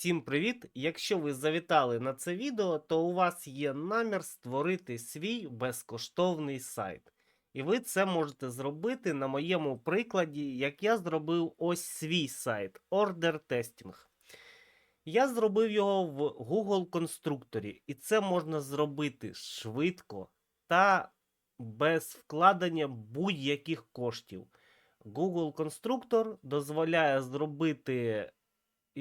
Всім привіт! Якщо ви завітали на це відео, то у вас є намір створити свій безкоштовний сайт. І ви це можете зробити на моєму прикладі, як я зробив ось свій сайт Order Testing. Я зробив його в Google конструкторі, і це можна зробити швидко та без вкладення будь-яких коштів. Google конструктор дозволяє зробити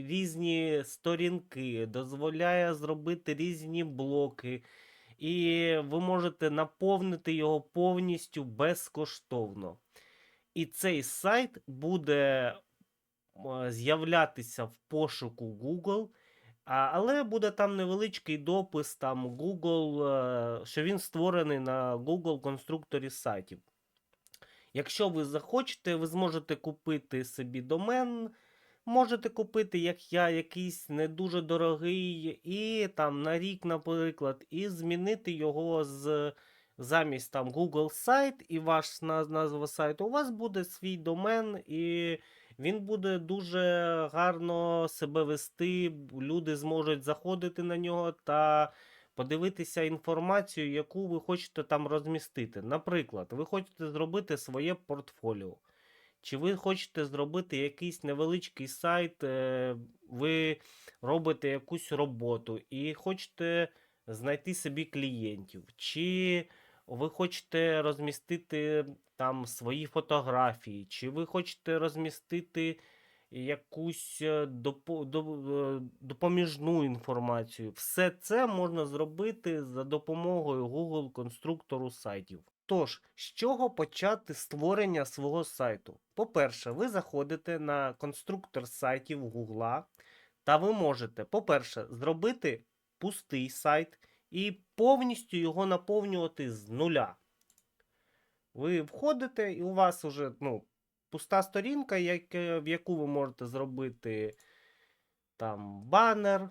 різні сторінки, дозволяє зробити різні блоки, і ви можете наповнити його повністю безкоштовно. І цей сайт буде е, з'являтися в пошуку Google, але буде там невеличкий допис, там Google, е, що він створений на Google конструкторі сайтів. Якщо ви захочете, ви зможете купити собі домен. Можете купити, як я, якийсь не дуже дорогий, і там на рік, наприклад, і змінити його з замість там Google сайт і ваш назва сайту. У вас буде свій домен, і він буде дуже гарно себе вести. Люди зможуть заходити на нього та подивитися інформацію, яку ви хочете там розмістити. Наприклад, ви хочете зробити своє портфоліо. Чи ви хочете зробити якийсь невеличкий сайт, е, ви робите якусь роботу і хочете знайти собі клієнтів, чи ви хочете розмістити там свої фотографії, чи ви хочете розмістити якусь е, е, допоміжну інформацію. Все це можна зробити за допомогою Google конструктору сайтів. Тож, з чого почати створення свого сайту? По-перше, ви заходите на конструктор сайтів Google, та ви можете, по-перше, зробити пустий сайт і повністю його наповнювати з нуля. Ви входите, і у вас вже ну, пуста сторінка, яке- в яку ви можете зробити там банер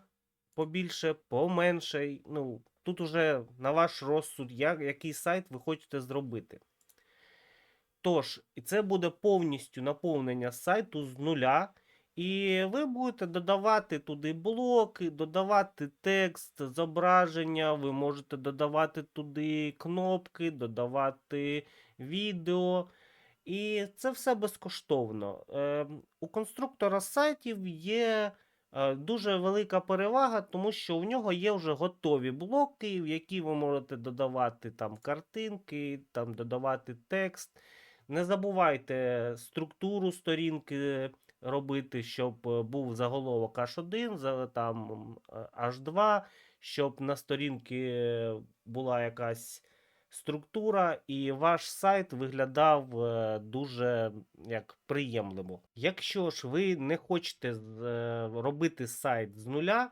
побільше, поменше. Ну, тут уже на ваш розсуд, як, який сайт ви хочете зробити. Тож, і це буде повністю наповнення сайту з нуля. І ви будете додавати туди блоки, додавати текст, зображення, ви можете додавати туди кнопки, додавати відео. І це все безкоштовно. Е, у конструктора сайтів є дуже велика перевага, тому що в нього є вже готові блоки, в які ви можете додавати там картинки, там додавати текст. Не забувайте структуру сторінки робити, щоб е, був заголовок H1, за- там е, H2, щоб на сторінці е, була якась структура, і ваш сайт виглядав е, дуже як приємливо. Якщо ж ви не хочете е, робити сайт з нуля,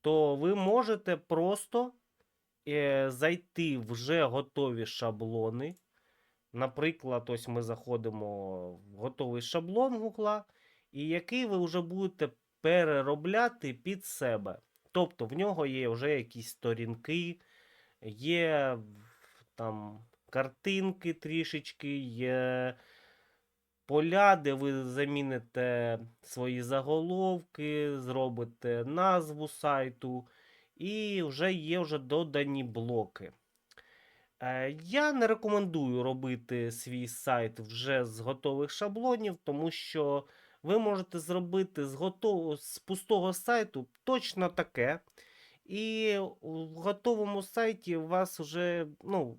то ви можете просто е, зайти в вже готові шаблони. Наприклад, ось ми заходимо в готовий шаблон Гугла, і який ви вже будете переробляти під себе. Тобто в нього є вже якісь сторінки, є там картинки трішечки, є поля, де ви заміните свої заголовки, зробите назву сайту, і вже є вже додані блоки. Е, Я не рекомендую робити свій сайт вже з готових шаблонів, тому що ви можете зробити з, готов... з пустого сайту точно таке. І в готовому сайті у вас вже, ну,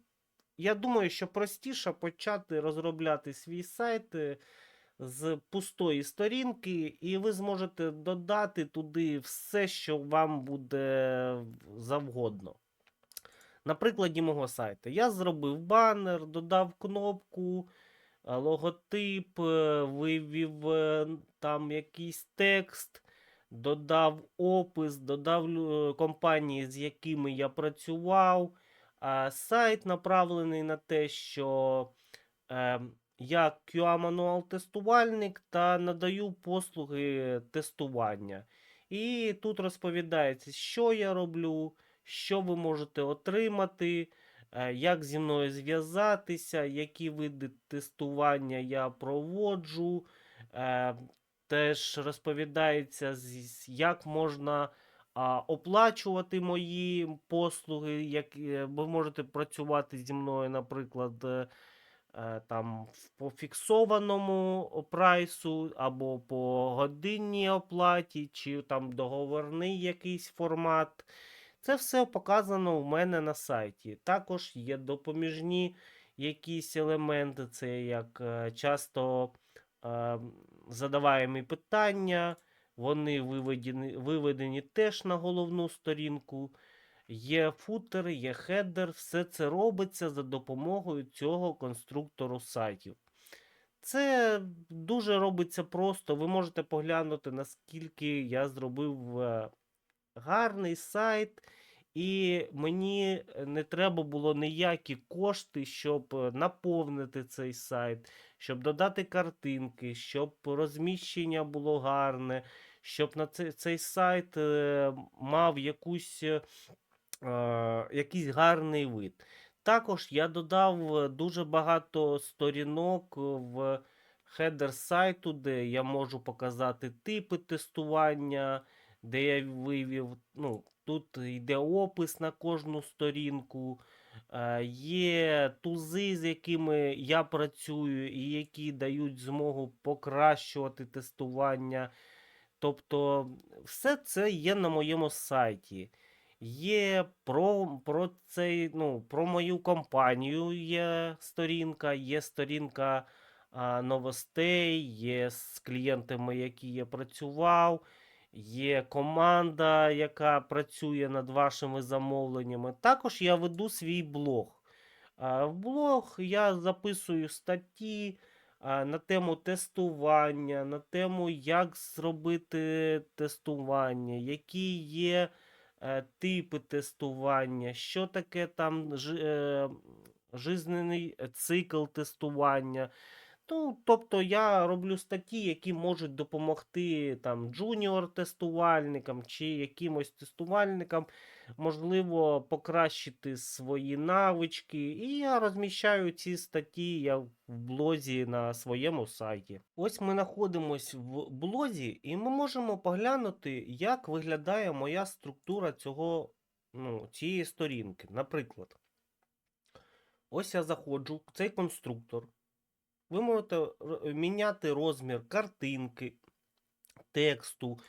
я думаю, що простіше почати розробляти свій сайт е, з пустої сторінки, і ви зможете додати туди все, що вам буде завгодно. На прикладі мого сайту я зробив банер, додав кнопку, е, логотип, е, вивів там якийсь текст, додав опис, додав компанії, з якими я працював. Сайт направлений на те, що е, я QA-мануал тестувальник та надаю послуги тестування. І тут розповідається, що я роблю, що ви можете отримати, е, як зі мною зв'язатися, які види тестування я проводжу. Е, теж розповідається, як можна а, оплачувати мої послуги, як е, ви можете працювати зі мною, наприклад, е, е, там по фіксованому прайсу або по годинній оплаті, чи там договорний якийсь формат. Це все показано у мене на сайті. Також є допоміжні якісь елементи, це як часто е, задаваємі питання, вони виведені, виведені теж на головну сторінку. Є футер, є хедер, все це робиться за допомогою цього конструктору сайтів. Це дуже робиться просто. Ви можете поглянути, наскільки я зробив е, гарний сайт, і мені не треба було ніякі кошти, щоб е, наповнити цей сайт, щоб додати картинки, щоб розміщення було гарне, щоб на цей, сайт е, мав якусь, е, якийсь гарний вид. Також я додав е, дуже багато сторінок в хедер сайту, де я можу показати типи тестування, де я вивів. Ну, тут йде опис на кожну сторінку. Є тузи, з якими я працюю, і які дають змогу покращувати тестування. Тобто, все це є на моєму сайті. Є про, про цей, ну, про мою компанію є сторінка, є сторінка а, новостей, є з клієнтами, які я працював, є команда, яка працює над вашими замовленнями. Також я веду свій блог. А, В блог я записую статті на тему тестування, на тему, як зробити тестування, які є е, типи тестування, що таке там ж е, жизненний е, цикл тестування. Ну, тобто я роблю статті, які можуть допомогти там джуніор-тестувальникам чи якимось тестувальникам, можливо, покращити свої навички. І я розміщаю ці статті я в блозі на своєму сайті. Ось ми знаходимося в блозі, і ми можемо поглянути, як виглядає моя структура цього, ну, цієї сторінки. Наприклад, ось я заходжу в цей конструктор. Ви можете міняти розмір картинки, тексту,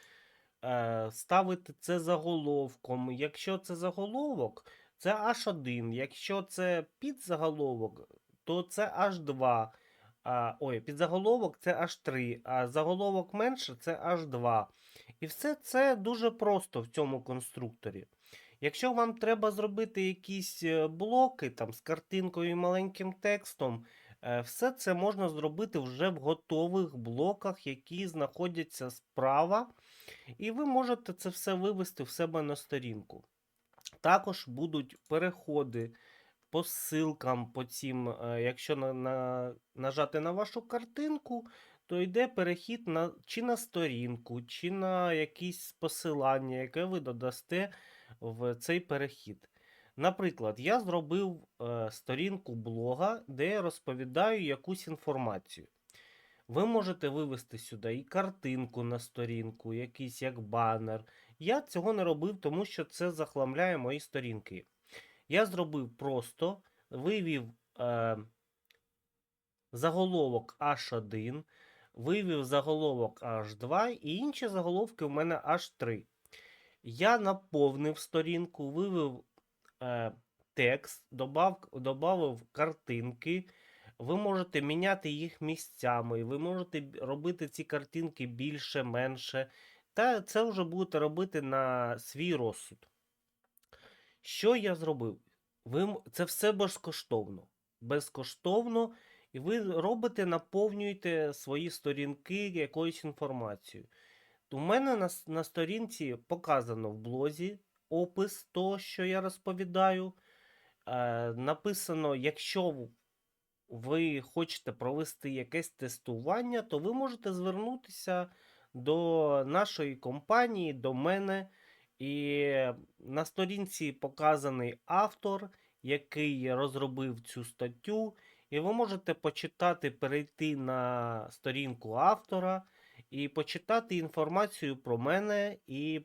е, ставити це заголовком. Якщо це заголовок, це H1. Якщо це підзаголовок, то це H2. Ой, підзаголовок це H3, а заголовок менше це H2. І все це дуже просто в цьому конструкторі. Якщо вам треба зробити якісь е, блоки там, з картинкою і маленьким текстом, Е, Все це можна зробити вже в готових блоках, які знаходяться справа, і ви можете це все вивести в себе на сторінку. Також будуть переходи по ссылкам по цим, е, якщо на, на, нажати на вашу картинку, то йде перехід на, чи на сторінку, чи на якісь посилання, яке ви додасте в цей перехід. Наприклад, я зробив е, сторінку блога, де я розповідаю якусь інформацію. Ви можете вивести сюди і картинку на сторінку, якийсь як банер. Я цього не робив, тому що це захламляє мої сторінки. Я зробив просто, вивів е, заголовок H1, вивів заголовок H2 і інші заголовки в мене H3. Я наповнив сторінку, вивів е, текст, добав, добавив картинки. Ви можете міняти їх місцями, ви можете робити ці картинки більше, менше. Та це вже будете робити на свій розсуд. Що я зробив? Ви, це все безкоштовно. Безкоштовно, і ви робите, наповнюєте свої сторінки якоюсь інформацією. У мене на, на сторінці показано в блозі опис того, що я розповідаю. Е, написано, якщо ви хочете провести якесь тестування, то ви можете звернутися до нашої компанії, до мене. І на сторінці показаний автор, який розробив цю статтю. І ви можете почитати, перейти на сторінку автора і почитати інформацію про мене, і,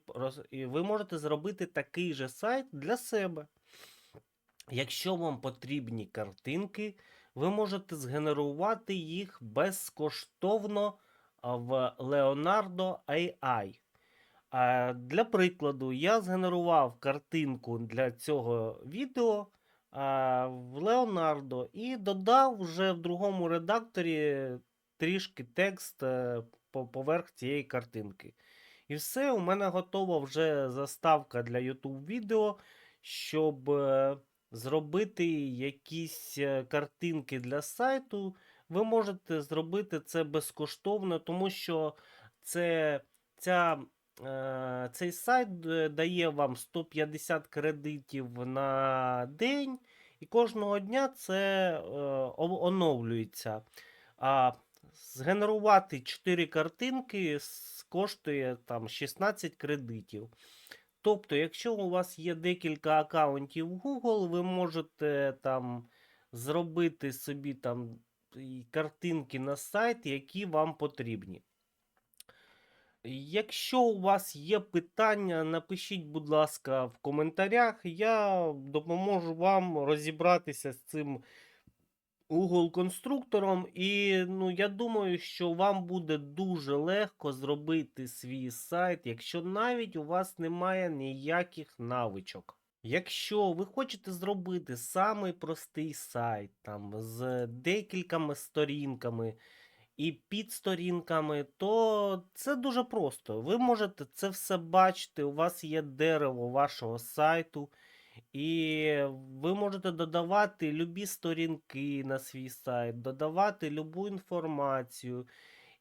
ви можете зробити такий же сайт для себе. Якщо вам потрібні картинки, ви можете згенерувати їх безкоштовно в Leonardo AI. Для прикладу, я згенерував картинку для цього відео в Leonardo і додав вже в другому редакторі трішки текст е, поверх цієї картинки. І все, у мене готова вже заставка для YouTube відео, щоб е, зробити якісь е, картинки для сайту. Ви можете зробити це безкоштовно, тому що це, ця, е, цей сайт дає вам 150 кредитів на день, і кожного дня це оновлюється. А згенерувати 4 картинки коштує там 16 кредитів. Тобто, якщо у вас є декілька аккаунтів Google, ви можете там зробити собі там картинки на сайт, які вам потрібні. Якщо у вас є питання, напишіть, будь ласка, в коментарях. Я допоможу вам розібратися з цим Google конструктором. І ну, я думаю, що вам буде дуже легко зробити свій сайт, якщо навіть у вас немає ніяких навичок. Якщо ви хочете зробити самий простий сайт там, з декількома сторінками і підсторінками, то це дуже просто. Ви можете це все бачити. У вас є дерево вашого сайту, і ви можете додавати любі сторінки на свій сайт, додавати любу інформацію.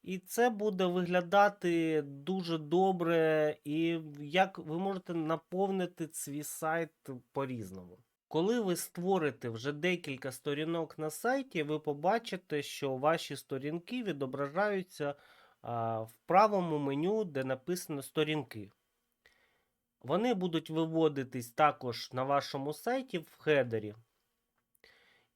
І це буде виглядати дуже добре, і як ви можете наповнити свій сайт по-різному. Коли ви створите вже декілька сторінок на сайті, ви побачите, що ваші сторінки відображаються в правому меню, де написано сторінки. Вони будуть виводитись також на вашому сайті в хедері.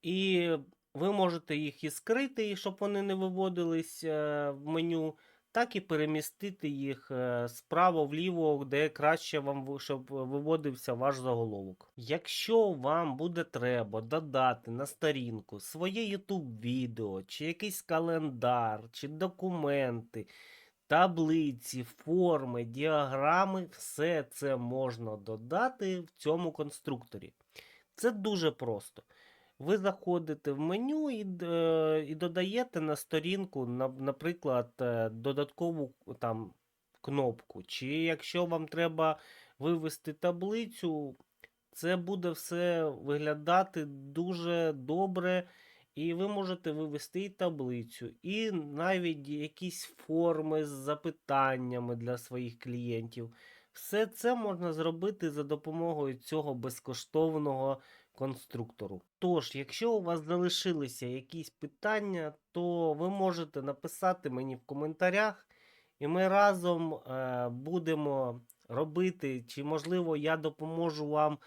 І ви можете їх і скрити, щоб вони не виводились е, в меню, так і перемістити їх е, справа вліво, де краще вам щоб виводився ваш заголовок. Якщо вам буде треба додати на сторінку своє YouTube відео, чи якийсь календар, чи документи, таблиці, форми, діаграми, все це можна додати в цьому конструкторі. Це дуже просто. Ви заходите в меню і, е, і додаєте на сторінку, наприклад, е, додаткову там кнопку. Чи якщо вам треба вивести таблицю, це буде все виглядати дуже добре. І ви можете вивести і таблицю, і навіть якісь форми з запитаннями для своїх клієнтів. Все це можна зробити за допомогою цього безкоштовного конструктору. Тож, якщо у вас залишилися якісь питання, то ви можете написати мені в коментарях, і ми разом е, будемо робити, чи можливо я допоможу вам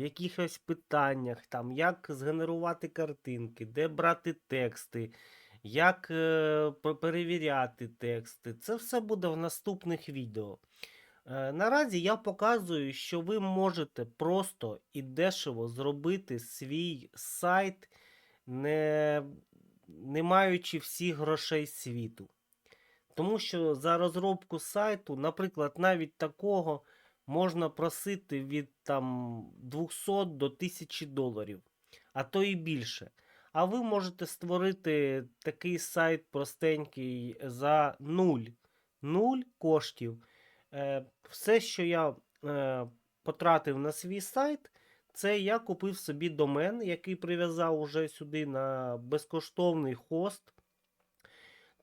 в якихось питаннях, там, як згенерувати картинки, де брати тексти, як е, перевіряти тексти. Це все буде в наступних відео. Е, Наразі я показую, що ви можете просто і дешево зробити свій сайт, не, не маючи всіх грошей світу. Тому що за розробку сайту, наприклад, навіть такого можна просити від там 200 до 1000 доларів, а то і більше. А ви можете створити такий сайт простенький за 0, 0 коштів. Е, все, що я е, потратив на свій сайт, це я купив собі домен, який прив'язав уже сюди на безкоштовний хост.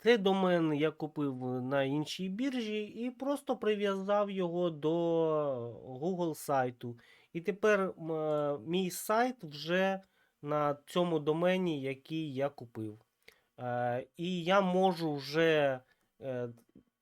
Цей домен я купив на іншій біржі і просто прив'язав його до Google сайту. І тепер е, мій сайт вже на цьому домені, який я купив. Е, І я можу вже е,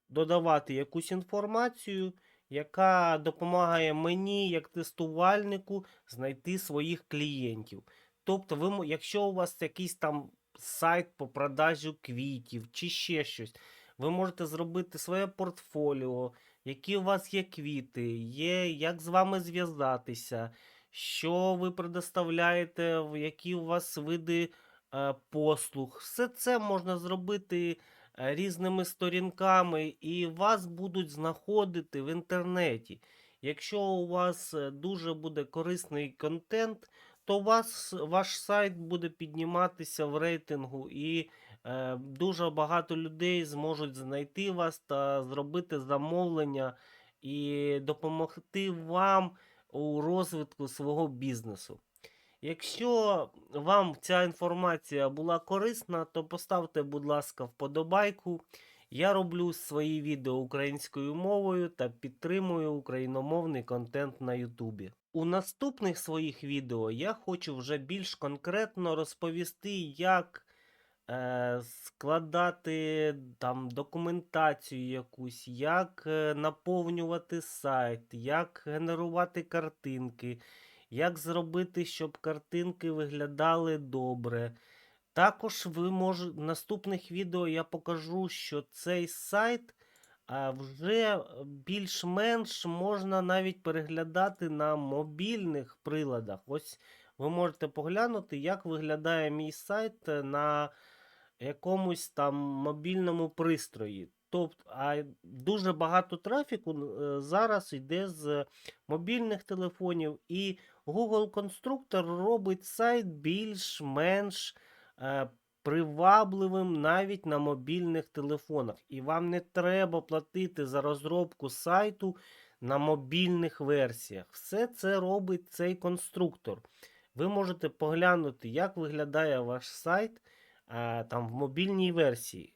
додавати якусь інформацію, яка допомагає мені, як тестувальнику, знайти своїх клієнтів. Тобто, ви, якщо у вас якийсь там сайт по продажу квітів чи ще щось, ви можете зробити своє портфоліо, які у вас є квіти, є як з вами зв'язатися, що ви предоставляєте, які у вас види е, послуг. Все це можна зробити е, різними сторінками, і вас будуть знаходити в інтернеті. Якщо у вас е, дуже буде корисний контент, то вас ваш сайт буде підніматися в рейтингу, і е, дуже багато людей зможуть знайти вас та зробити замовлення і допомогти вам у розвитку свого бізнесу. Якщо вам ця інформація була корисна, то поставте, будь ласка, вподобайку. Я роблю свої відео українською мовою та підтримую україномовний контент на Ютубі. У наступних своїх відео я хочу вже більш конкретно розповісти, як е, складати там документацію якусь, як е, наповнювати сайт, як генерувати картинки, як зробити, щоб картинки виглядали добре. Також ви може, в наступних відео я покажу, що цей сайт а, вже більш-менш можна навіть переглядати на мобільних приладах. Ось ви можете поглянути, як виглядає мій сайт е, на якомусь там мобільному пристрої. Тобто, а дуже багато трафіку е, зараз йде з мобільних телефонів, і Google Конструктор робить сайт більш-менш е, привабливим навіть на мобільних телефонах. І вам не треба платити за розробку сайту на мобільних версіях. Все це робить цей конструктор. Ви можете поглянути, як виглядає ваш сайт е, там в мобільній версії,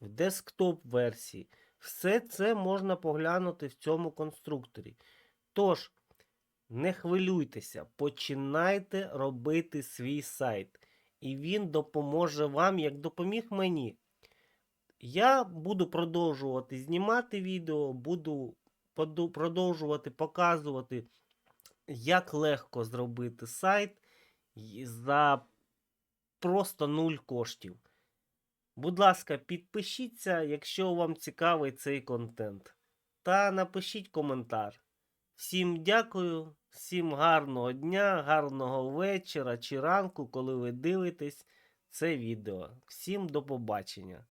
в десктоп версії. Все це можна поглянути в цьому конструкторі. Тож, не хвилюйтеся, починайте робити свій сайт. І він допоможе вам, як допоміг мені. Я буду продовжувати знімати відео, буду продовжувати показувати, як легко зробити сайт за просто нуль коштів. Будь ласка, підпишіться, якщо вам цікавий цей контент. Та напишіть коментар. Всім дякую, всім гарного дня, гарного вечора чи ранку, коли ви дивитесь це відео. Всім до побачення.